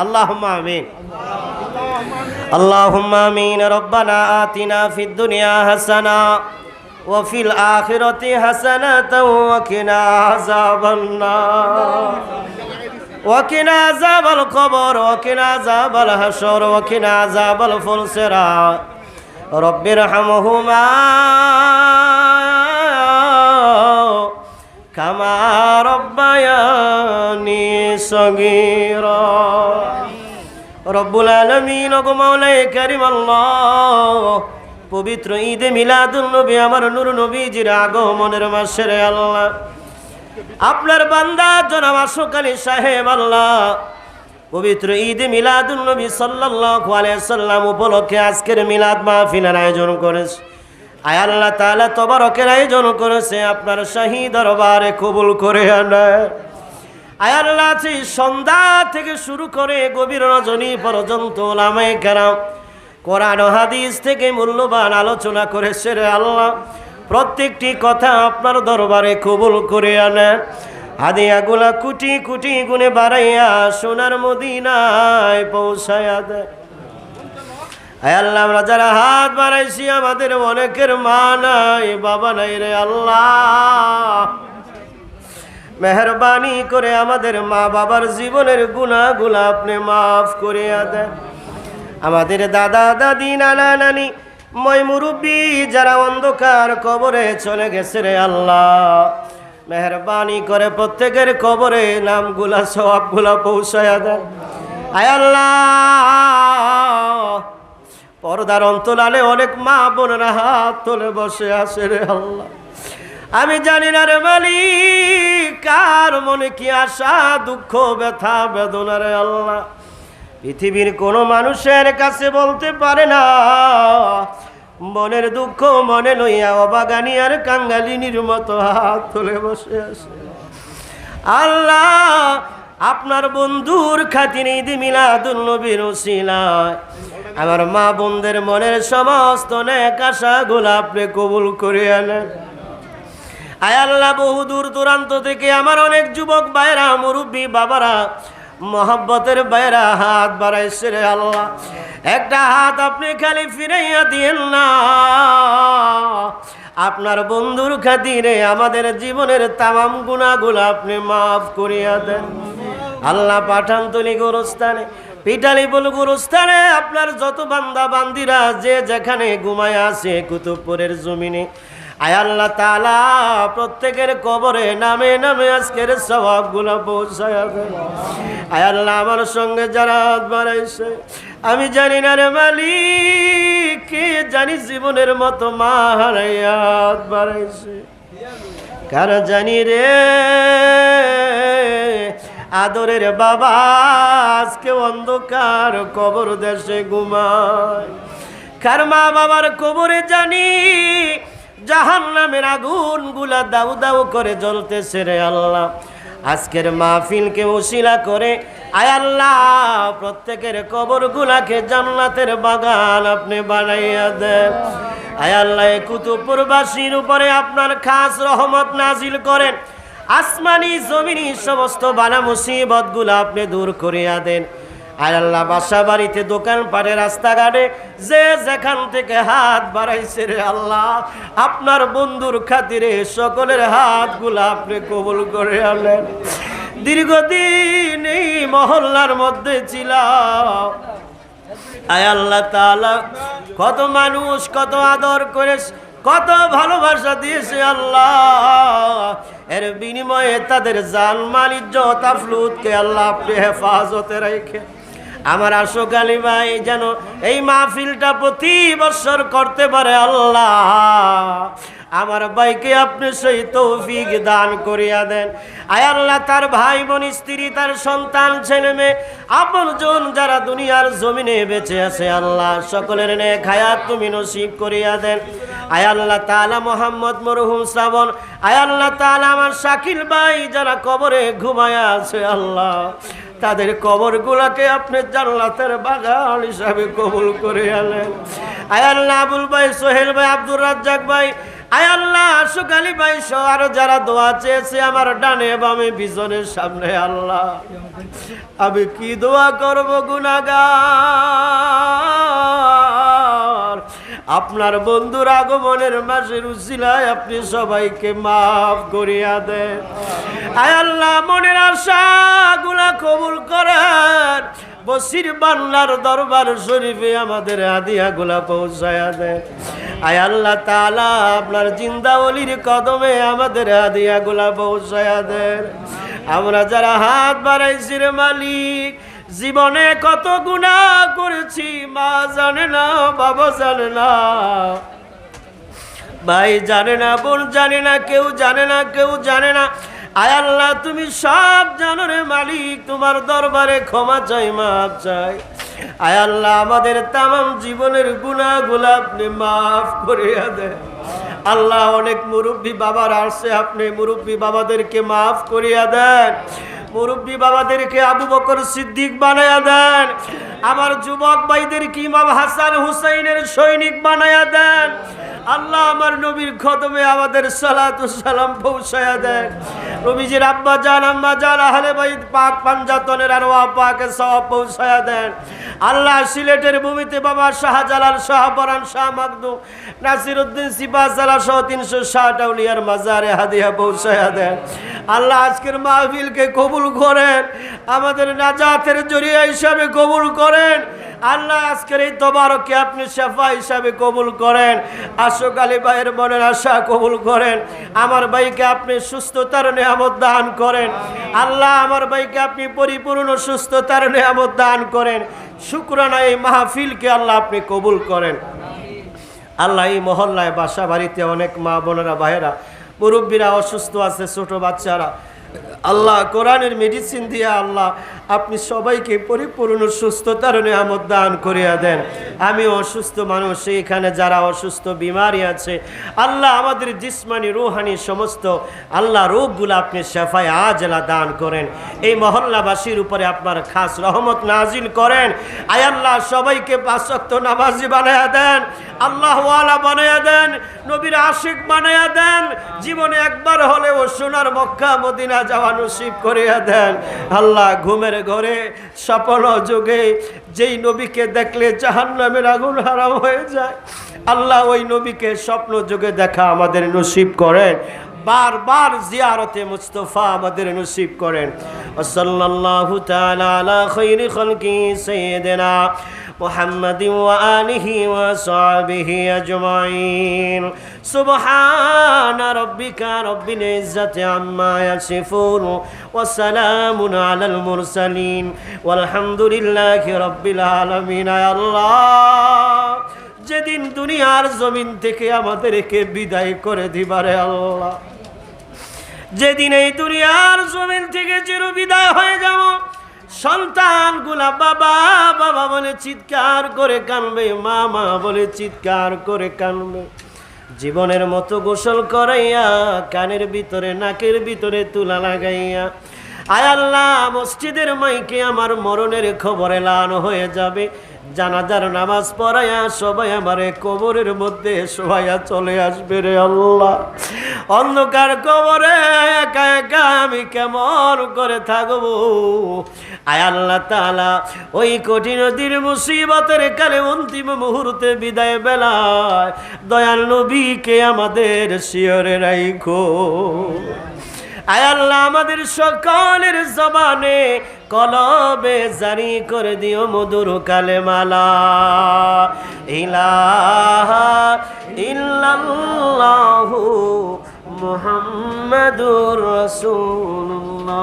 اللهم آمين اللهم آمين ربنا آتنا في الدنيا حسنة وفي الآخرة حسنة وقنا عذاب النار وقنا عذاب القبر وقنا عذاب الحشر وقنا عذاب الفلسرة رب ارحمهما কামা রব্বায়ানি রব্বুল আলমিন মাওলাই কারিম আল্লাহ, পবিত্র ঈদে মিলাদুল নবী, আমার নূর নবীজির আগমনের মাসের আল্লাহ। আপনার বান্দা জনাব আমার আলী সাহেব আল্লাহ, পবিত্র ঈদে মিলাদুল নবী সাল্লাল্লাহু আলাইহি সাল্লাম উপলক্ষে আজকের মিলাদ মাহফিলের আয়োজন করেছে। আয় আল্লাহ তাআলা তবারকের আয়োজন করেছে আপনার শাহী দরবারে কবুল করে আনা। আয় আল্লাহ সেই সন্ধ্যা থেকে শুরু করে গভীর রজনী পর্যন্ত ওলামায়ে কেরাম কোরআন হাদিস থেকে মূল্যবান আলোচনা করেছে রে আল্লাহ। প্রত্যেকটি কথা আপনার দরবারে কবুল করে আনেন হাদিয়াগুলা কুটি কুটি গুনে বাড়াইয়া সোনার মদিনায় পৌঁছায়া দেয়। আল্লাহ, আমরা যারা হাত বাড়াইছি, আমাদের অনেকের মা নাই, বাবা নাই রে আল্লাহ। মেহরবানি করে আমাদের মা বাবার জীবনের গুণাগুলা আপনি মাফ করে দেন। আমাদের দাদা, দাদি, নানা, নানি, মই মুরব্বী, যারা অন্ধকার কবরে চলে গেছে রে আল্লাহ। মেহরবানি করে প্রত্যেকের কবরে নামগুলা সবগুলা পৌঁছায়া দেন। আয় আল্লাহ পর্দার অন্তলালে অনেক মা বোনেরা হাত তুলে বসে আসে রে আল্লাহ। আমি জানি না রে মালিক, কার মনে কি আশা, দুঃখ, ব্যথা, বেদনা রে আল্লাহ। পৃথিবীর কোনো মানুষের কাছে বলতে পারে না, মনের দুঃখ, মনে লইয়া অবাগানি আর কাঙ্গালিনীর মতো হাত তুলে বসে আসে আল্লাহ, আপনার বন্ধুর খাতির ঈদ মিলাদুল নবীর উসিলায় আমার মা বোনদের মনের সমস্ত নেক আশাগুলো আপনি কবুল করে আনেন আয় আল্লাহ, বহু দূর দূরান্ত থেকে আমার অনেক যুবক ভাইরা মুরব্বী বাবারা, মহব্বতের বাইরা হাত বাড়াইছে রে আল্লাহ, একটা হাত আপনি খালি ফিরাইয়া দিয়েন না। আপনার বন্ধুর খাতিরে আমাদের জীবনের তামাম গুণাগুলো আপনি মাফ করিয়া দেন। আল্লাহ পাঠান তুলি গোরস্থানে পিটালি বল গোরস্থানে আপনার যত বান্দা বান্দিরা যে যেখানে ঘুমায় আছে কুতুবপুরের জমিনে। আয় আল্লাহ তালা প্রত্যেকের কবরে নামে নামে আজকের স্বভাবগুলো পৌঁছায় আয় আল্লাহ আমার সঙ্গে যারা হাত বাড়াইছে, আমি জানি না রে মালিক, কে জানি জীবনের মতো মা হারাইয়া হাত বাড়াইছে। কার জানি রে আদরের বাবা, আজকে অন্ধকার, কবর দেশে ঘুমায়। কার মা বাবার কবরে জানি জাহান নামের আগুনগুলা দাউ দাউ করে জ্বলতেছে রে আল্লাহ। আজকের মাহফিলকে ওসিলা করে, আয় আল্লাহ, প্রত্যেকের কবর গুলাকে জান্নাতের বাগান আপনি বানাইয়া দেন। আয় আল্লাহ, এই কুতুবপুরবাসীর উপরে আপনার খাস রহমত নাজিল করেন। আসমানি, জমিনি সমস্ত বালা মুসিবতগুলা আপনি দূর করিয়া দেন। আর আল্লাহ বাসা বাড়িতে দোকান পাড়ে রাস্তাঘাটে, যে যেখান থেকে হাত বাড়াইছে রে আল্লাহ, আপনার বন্ধুর খাতিরে সকলের হাতগুলা আপনি কবুল করে আনলেন দীর্ঘদিন এই মহল্লার মধ্যে ছিলাম। আয় আল্লাহ তাআলা, কত মানুষ কত আদর করে কত ভালোবাসা দিয়েছে আল্লাহ। এর বিনিময়ে তাদের জান মাল, ইজ্জত আফলুদকে আল্লাহ আপনি হেফাজতে রেখে। আমার আশোক আলী ভাই যেন এই মাহফিলটা প্রতি বছর করতে পারে আল্লাহ। আমার ভাইকে আপনি সেই তৌফিক দান করিয়া দেন। আয় আল্লাহ, তার ভাই বোন, স্ত্রী, তার সন্তান, ছেলে মেয়ে, আপনজন যারা দুনিয়ার জমিনে বেঁচে আছে, আল্লাহ সকলের নে খায়াত তুমি নসিব করিয়া দেন। আয় আল্লাহ, তাআলা মোহাম্মদ মরহুম শ্রাবণ। আয় আল্লাহ, তাআলা আমার শাকিল ভাই যারা কবরে ঘুমায়া আছে, আল্লাহ তাদের কবরগুলাকে আপনি জান্নাতের বাগান হিসাবে কবুল করে আলেন আয় আল্লাহ, আবুল ভাই, সোহেল ভাই, আব্দুর রাজ্জাক ভাই আল্লাহ যারা দোয়া চেয়েছে আমার বিজনের সামনে, আল্লাহ, আমি কি দোয়া করব গুনাগার? আপনার বন্ধুর আগমনের মাসের উসিলায় আপনি সবাইকে মাফ করিয়া দেন। আয় আল্লাহ, মনের আশা গুলা কবুল করেন। বসির বাংলার দরবার শরীফে আমাদের আদিয়া গুলা পৌঁছায়া দেন আয় আল্লাহ তালা আপনার জিন্দাওলির কদমে আমাদের আদিয়া গুলা পৌঁছায়া দেন। আমরা যারা হাত বাড়াইছি রে মালিক, জীবনে কত গুণা করেছি, মা জানে না, বাবা জানে না। ভাই জানে না, বোন জানে না, কেউ জানে না, কেউ জানে না। আয় আল্লাহ, তুমি সব জানো রে মালিক, তোমার দরবারে ক্ষমা চাই, মাফ চাই। আয় আল্লাহ, আমাদের তামাম জীবনের গুণাগুলো আপনি মাফ করিয়া দেন। আল্লাহ, অনেক মুরব্বী বাবার আসছে, আপনি মুরব্বী বাবাদেরকে মাফ করিয়া দেন। মুরব্বী বাবাদেরকে আবু বকর সিদ্দিক বানায়া দেন। আমার যুবক ভাইদেরকে ইমাম হাসান হুসাইনের সৈনিক বানায়া দেন? আল্লাহ আমার নবীর খদমে আমাদের সালাম পৌঁছায়া দেন। নবীজির আব্বা জান, আম্মা জান, আহলে বাইত, পাক পাঞ্জাতনের আরওয়া পাকে সব পৌঁছায়া দেন। আল্লাহ সিলেটের ভূমিতে বাবা শাহজালাল শাহ, বরান শাহ মাকদুম নাসির উদ্দিন সিপা সালা সহ তিনশো ষাট আউলিয়ার মাজারে হাদিয়া পৌঁছায়া দেন। আল্লাহ আজকের মাহফিলকে কবুল করেন। আমাদের নাজাতের জরিয়া হিসাবে কবুল করেন। আল্লাহ আজকের এই তবারকে আপনি শেফা হিসাবে কবুল করেন। আশোক আলী ভাইয়ের মনের আশা কবুল করেন। আমার ভাইকে আপনি সুস্থতার নেয়ামত দান করেন। আল্লাহ আমার ভাইকে আপনি পরিপূর্ণ সুস্থতার নেয়ামত দান করেন। শুক্রানা এই মাহফিলকে আল্লাহ আপনি কবুল করেন। আল্লাহ এই মহল্লায় বাসা বাড়িতে অনেক মা বোনেরা, ভাইয়েরা, মুরব্বীরা অসুস্থ আছে, ছোট বাচ্চারা। আল্লাহ কোরআনের মেডিসিন দিয়ে আল্লাহ আপনি সবাইকে পরিপূর্ণ সুস্থতার নিয়ামত দান করিয়া দেন। আমি অসুস্থ মানুষ, এখানে যারা অসুস্থ, বিমারি আছে, আল্লাহ আমাদের জিসমানি, রুহানি সমস্ত আল্লাহ রোগগুলো আপনি শেফায় আজলা দান করেন। এই মহল্লাবাসীর উপরে আপনার খাস রহমত নাজিল করেন। আয় আল্লাহ, সবাইকে পাঁচক্ত নামাজি বানায়া দেন আল্লাহ ওয়ালা বানায়া দেন, নবীর আশিক বানায়া দেন। জীবনে একবার হলেও সোনার মক্কা, মদিনা যাওয়া নসিব করিয়া দেন। আল্লাহ ঘুমের ঘরে স্বপ্ন যুগে যেই নবীকে দেখলে জাহান্নামের আগুন হারাম হয়ে যায়, আল্লাহ ওই নবীকে স্বপ্ন যুগে দেখা আমাদের নসিব করেন। বারবার জিয়ারতে মুস্তফা আমাদের নসিব করেন। সাল্লাল্লাহু তাআলা আলা খাইরি খালকি সাইয়্যিদিনা محمد وآله وصحبه أجمعين سبحان ربك رب العزة عما يصفون وسلام على المرسلين والحمد لله رب العالمين يا الله যেদিন দুনিয়ার জমিন থেকে আমাদেরকে বিদায় করে দিবারে আল্লাহ যেদিন এই দুনিয়ার জমিন থেকে চির বিদায় হয়ে যাব সন্তানগুলা বাবা বাবা বলে চিৎকার করে কানবে মা মা বলে চিৎকার করে কানবে। জীবনের মতো গোসল করাইয়া, কানের ভিতরে, নাকের ভিতরে তুলা লাগাইয়া, আয় আল্লাহ, মসজিদের মাইকে আমার মরণের খবর এলান হয়ে যাবে। জানাজার নামাজ পড়াইয়া সবাই আমারে কবরের মধ্যে সবাইয়া চলে আসবে রে আল্লাহ। অন্ধকার কবরে একা একা আমি কেমন করে থাকব? আয় আল্লাহ তালা ওই কঠিন নদীর মুসিবতের কালে অন্তিম মুহূর্তে বিদায় বেলায় দয়াল নবীকে আমাদের শিয়রে রাইখো। আয় আল্লাহ, আমাদের সকলের জবানে কলবে জারি করে দিও মধুর কালে মালা ইলাহা ইল্লাল্লাহু মুহাম্মাদুর রাসূলুল্লাহ।